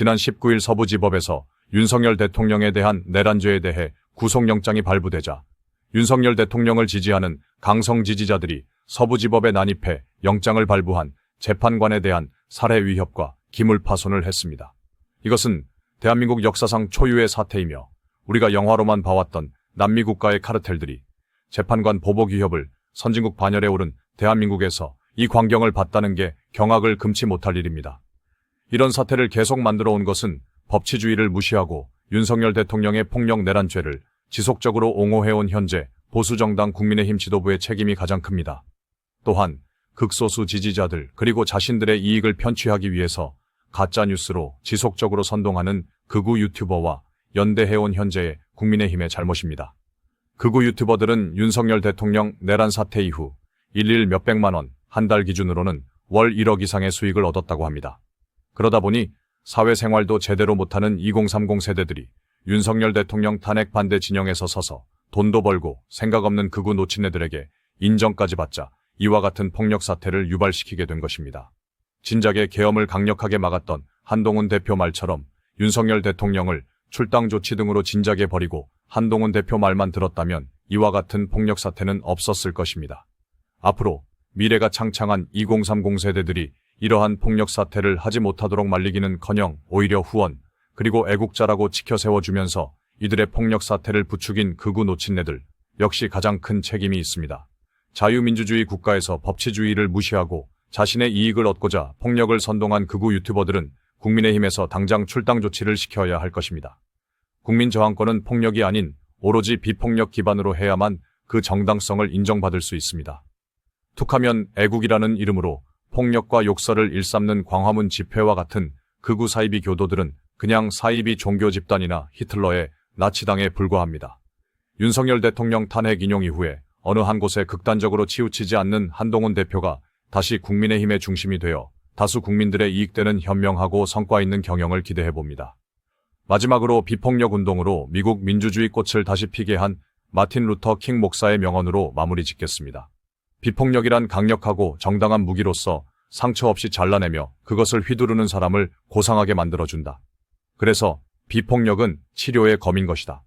지난 19일 서부지법에서 윤석열 대통령에 대한 내란죄에 대해 구속영장이 발부되자 윤석열 대통령을 지지하는 강성 지지자들이 서부지법에 난입해 영장을 발부한 재판관에 대한 살해 위협과 기물 파손을 했습니다. 이것은 대한민국 역사상 초유의 사태이며 우리가 영화로만 봐왔던 남미 국가의 카르텔들이 재판관 보복 위협을 선진국 반열에 오른 대한민국에서 이 광경을 봤다는 게 경악을 금치 못할 일입니다. 이런 사태를 계속 만들어 온 것은 법치주의를 무시하고 윤석열 대통령의 폭력 내란죄를 지속적으로 옹호해온 현재 보수정당 국민의힘 지도부의 책임이 가장 큽니다. 또한 극소수 지지자들 그리고 자신들의 이익을 편취하기 위해서 가짜뉴스로 지속적으로 선동하는 극우 유튜버와 연대해온 현재의 국민의힘의 잘못입니다. 극우 유튜버들은 윤석열 대통령 내란 사태 이후 일일 몇백만 원, 한 달 기준으로는 월 1억 이상의 수익을 얻었다고 합니다. 그러다 보니 사회생활도 제대로 못하는 2030 세대들이 윤석열 대통령 탄핵 반대 진영에서 서서 돈도 벌고 생각 없는 극우 노친네들에게 인정까지 받자 이와 같은 폭력 사태를 유발시키게 된 것입니다. 진작에 계엄을 강력하게 막았던 한동훈 대표 말처럼 윤석열 대통령을 출당 조치 등으로 진작에 버리고 한동훈 대표 말만 들었다면 이와 같은 폭력 사태는 없었을 것입니다. 앞으로 미래가 창창한 2030 세대들이 이러한 폭력 사태를 하지 못하도록 말리기는커녕 오히려 후원 그리고 애국자라고 지켜 세워주면서 이들의 폭력 사태를 부추긴 극우 노친네들 역시 가장 큰 책임이 있습니다. 자유민주주의 국가에서 법치주의를 무시하고 자신의 이익을 얻고자 폭력을 선동한 극우 유튜버들은 국민의힘에서 당장 출당 조치를 시켜야 할 것입니다. 국민 저항권은 폭력이 아닌 오로지 비폭력 기반으로 해야만 그 정당성을 인정받을 수 있습니다. 툭하면 애국이라는 이름으로 폭력과 욕설을 일삼는 광화문 집회와 같은 극우 사이비 교도들은 그냥 사이비 종교 집단이나 히틀러의 나치당에 불과합니다. 윤석열 대통령 탄핵 인용 이후에 어느 한 곳에 극단적으로 치우치지 않는 한동훈 대표가 다시 국민의힘의 중심이 되어 다수 국민들의 이익되는 현명하고 성과 있는 경영을 기대해 봅니다. 마지막으로 비폭력 운동으로 미국 민주주의 꽃을 다시 피게 한 마틴 루터 킹 목사의 명언으로 마무리 짓겠습니다. 비폭력이란 강력하고 정당한 무기로서 상처 없이 잘라내며 그것을 휘두르는 사람을 고상하게 만들어준다. 그래서 비폭력은 치료의 검인 것이다.